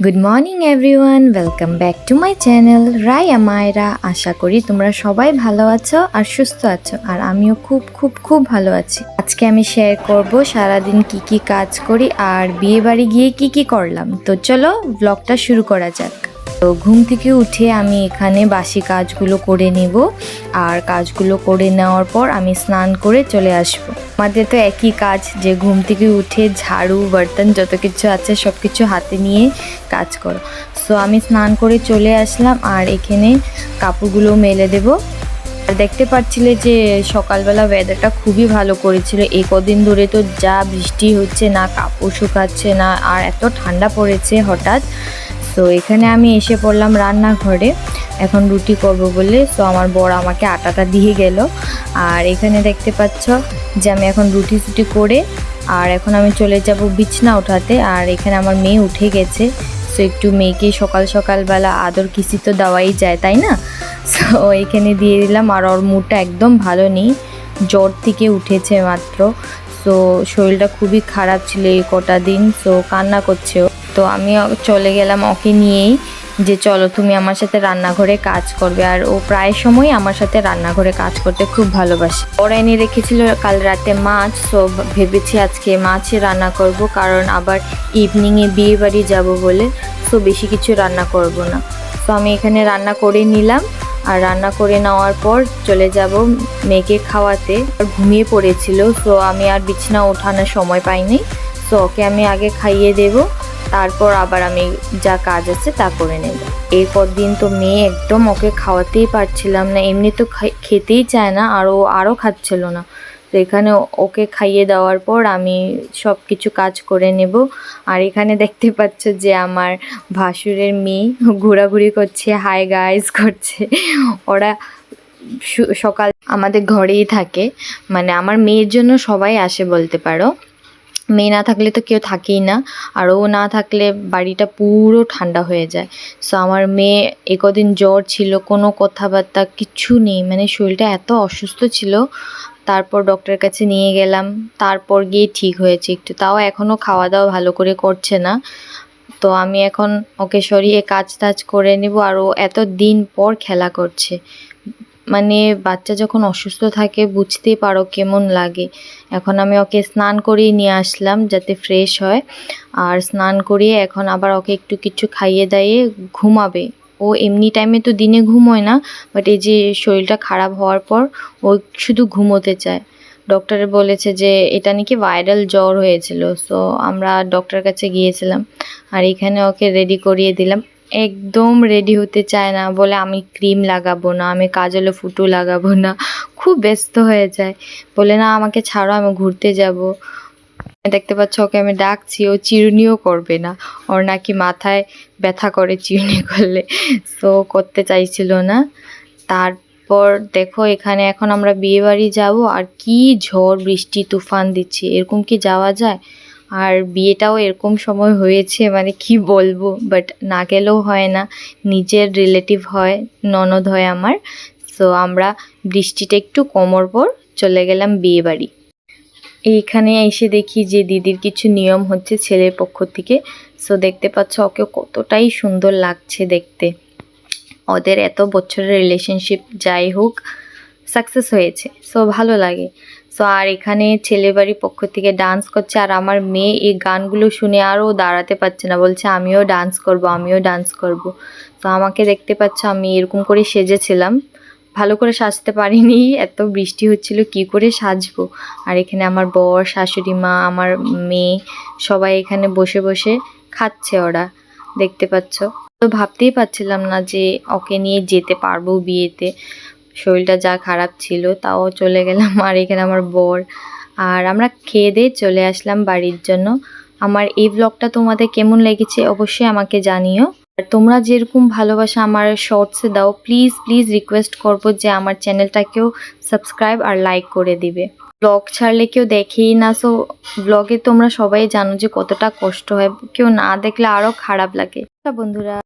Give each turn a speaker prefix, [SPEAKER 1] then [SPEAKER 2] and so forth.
[SPEAKER 1] Good morning everyone welcome back to my channel Rai Amaira আশা করি তোমরা সবাই ভালো আছো আর সুস্থ আছো। আর আমিও খুব খুব খুব ভালো আছি। আজকে আমি শেয়ার করব সারাদিন কি কি কাজ করি আর বিয়ে বাড়ি গিয়ে কি কি করলাম। তো চলো ব্লগটা শুরু করা যাক। তো ঘুম থেকে উঠে আমি এখানে বাসি কাজগুলো করে নিব। আর কাজগুলো করে নেওয়ার পর আমি স্নান করে চলে আসব। আমাদের তো একই কাজ যে ঘুম থেকে উঠে ঝাড়ু, বর্তন যত কিছু আছে সব কিছু হাতে নিয়ে কাজ করো। সো আমি স্নান করে চলে আসলাম আর এখানে কাপড়গুলো মেলে দেব। আর দেখতে পাচ্ছিলে যে সকালবেলা ওয়েদারটা খুবই ভালো করেছিল। এই কদিন ধরে তো যা বৃষ্টি হচ্ছে, না কাপড় শুকাচ্ছে, না আর এত ঠান্ডা পড়েছে হঠাৎ। তো এখানে আমি এসে পড়লাম রান্নাঘরে। এখন রুটি করব বলে। তো আমার বর আমাকে আটাটা দিয়ে গেল। আর এখানে দেখতে পাচ্ছ যে আমি এখন রুটি ফুটি করে আর এখন আমি চলে যাব বিছনা ওঠাতে। আর এখানে আমার মেয়ে উঠে গেছে। তো একটু মেয়েকে সকাল সকালবেলা আদর কিসি তো দেওয়াই যায়, তাই না? সো এখানে দিয়ে দিলাম আর ওর মুডটা একদম ভালো নেই। জ্বর থেকে উঠেছে মাত্র। সো শরীরটা খুবই খারাপ ছিল এই কটা দিন সো কান্না করছে। তো আমি চলে গেলাম ওকে নিয়েই যে চলো তুমি আমার সাথে রান্নাঘরে কাজ করবে। আর ও প্রায় সময় আমার সাথে রান্নাঘরে কাজ করতে খুব ভালোবাসে। ওরা এনে রেখেছিল কাল রাতে মাছ, তো ভেবেছি আজকে মাছই রান্না করব, কারণ আবার ইভিনিংয়ে বিয়ে বাড়ি যাব বলে, তো বেশি কিছু রান্না করব না। তো আমি এখানে রান্না করে নিলাম। আর রান্না করে নেওয়ার পর চলে যাব মেয়েকে খাওয়াতে। আর ঘুমিয়ে পড়েছিল, তো আমি আর বিছনা ওঠানোর সময় পাইনি। তো ওকে আমি আগে খাইয়ে দেব, তারপর আবার আমি যা কাজ আছে তা করে নেব। এরপর দিন তো মেয়ে একদম ওকে খাওয়াতেই পারছিলাম না, এমনি তো খেতেই চায় না, আর ও আরও খাচ্ছিল না। তো এখানে ওকে খাইয়ে দেওয়ার পর আমি সব কিছু কাজ করে নেব। আর এখানে দেখতে পাচ্ছ যে আমার ভাসুরের মেয়ে ঘোরাঘুরি করছে হাই গাইজ করছে। ওরা সকাল আমাদের ঘরেই থাকে। মানে আমার মেয়ের জন্য সবাই আসে বলতে পারো। মেয়ে না থাকলে তো কেউ থাকেই না। আর ও না থাকলে বাড়িটা পুরো ঠান্ডা হয়ে যায়। সো আমার মেয়ে এ কদিন জ্বর ছিল, কোনো কথাবার্তা কিচ্ছু নেই। মানে শরীরটা এত অসুস্থ ছিল তারপর ডক্টরের কাছে নিয়ে গেলাম। তারপর গিয়ে ঠিক হয়েছে একটু। তাও এখনও খাওয়া দাওয়া ভালো করে করছে না। তো আমি এখন ওকে সরিয়ে কাজ টাজ করে নেব। আর ও এত দিন পর খেলা করছে। মানে বাচ্চা যখন অসুস্থ থাকে, বুঝতেই পারো কেমন লাগে। এখন আমি ওকে স্নান করিয়ে নিয়ে আসলাম যাতে ফ্রেশ হয়। আর স্নান করিয়ে এখন আবার ওকে একটু কিছু খাইয়ে দাইয়ে ঘুমাবে। ও এমনি টাইমে তো দিনে ঘুমোয় না বাট এই যে শরীরটা খারাপ হওয়ার পর ও শুধু ঘুমোতে চায়। ডক্টরে বলেছে যে এটা নাকি ভাইরাল জ্বর হয়েছিল সো আমরা ডক্টরের কাছে গিয়েছিলাম আর এখানে ওকে রেডি করিয়ে দিলাম। একদম রেডি হতে চায় না, বলে আমি ক্রিম লাগাবো না, আমি কাজলে ফুটু লাগাবো না, খুব ব্যস্ত হয়ে যায়। বলে না, আমাকে ছাড়ো, আমি ঘুরতে যাব। দেখতে পাচ্ছ, ওকে আমি ডাকছি, ও চিরুনিও করবে না। ওর নাকি মাথায় ব্যথা করে চিরুনি করলে। সো করতে চাইছিল না। তারপর দেখো, এখানে এখন আমরা বিয়ে বাড়ি যাব, আর কি ঝড়, বৃষ্টি, তুফান দিচ্ছে। এরকম কি যাওয়া যায়? আর বিয়েটাও এরকম সময় হয়েছে মানে কি বলব? বাট না গেলেও হয় না। নিজের রিলেটিভ হয়, ননদ হয় আমার। সো আমরা বৃষ্টিটা একটু কমর পর চলে গেলাম বিয়ে বাড়ি। এইখানে এসে দেখি যে দিদির কিছু নিয়ম হচ্ছে ছেলের পক্ষ থেকে। সো দেখতে পাচ্ছ ওকে কতটাই সুন্দর লাগছে দেখতে। ওদের এত বছরের রিলেশনশিপ যাই হোক সাকসেস হয়েছে। সো ভালো লাগে। সো আর এখানে ছেলে বাড়ির পক্ষ থেকে ডান্স করছে। আর আমার মেয়ে এই গানগুলো শুনে আরও দাঁড়াতে পারছে না। বলছে, আমিও ডান্স করব, আমিও ডান্স করব। তো আমাকে দেখতে পাচ্ছ আমি এরকম করে সেজেছিলাম। ভালো করে সাজতে পারিনি, এত বৃষ্টি হচ্ছিল, কি করে সাজবো? আর এখানে আমার বর, শাশুড়ি মা, আমার মেয়ে, সবাই এখানে বসে বসে খাচ্ছে ওরা, দেখতে পাচ্ছ? তো ভাবতেই পারছিলাম না যে ওকে নিয়ে যেতে পারব বিয়েতে। শরীরটা যা খারাপ ছিল তাও চলে গেলাম। আর এখানে আমার বর। আর আমরা খেয়ে দিয়ে চলে আসলাম বাড়ির জন্য। আমার এই ব্লগটা তোমাদের কেমন লেগেছে অবশ্যই আমাকে জানিও। আর তোমরা যেরকম ভালোবাসা আমার শর্টসে দাও প্লিজ প্লিজ রিকোয়েস্ট করব যে আমার চ্যানেলটাকেও সাবস্ক্রাইব আর লাইক করে দিবে। ব্লগ ছাড়লে কেউ দেখেই না সো ব্লগে তোমরা সবাই জানো যে কতটা কষ্ট হয়। কেউ না দেখলে আরও খারাপ লাগে। বন্ধুরা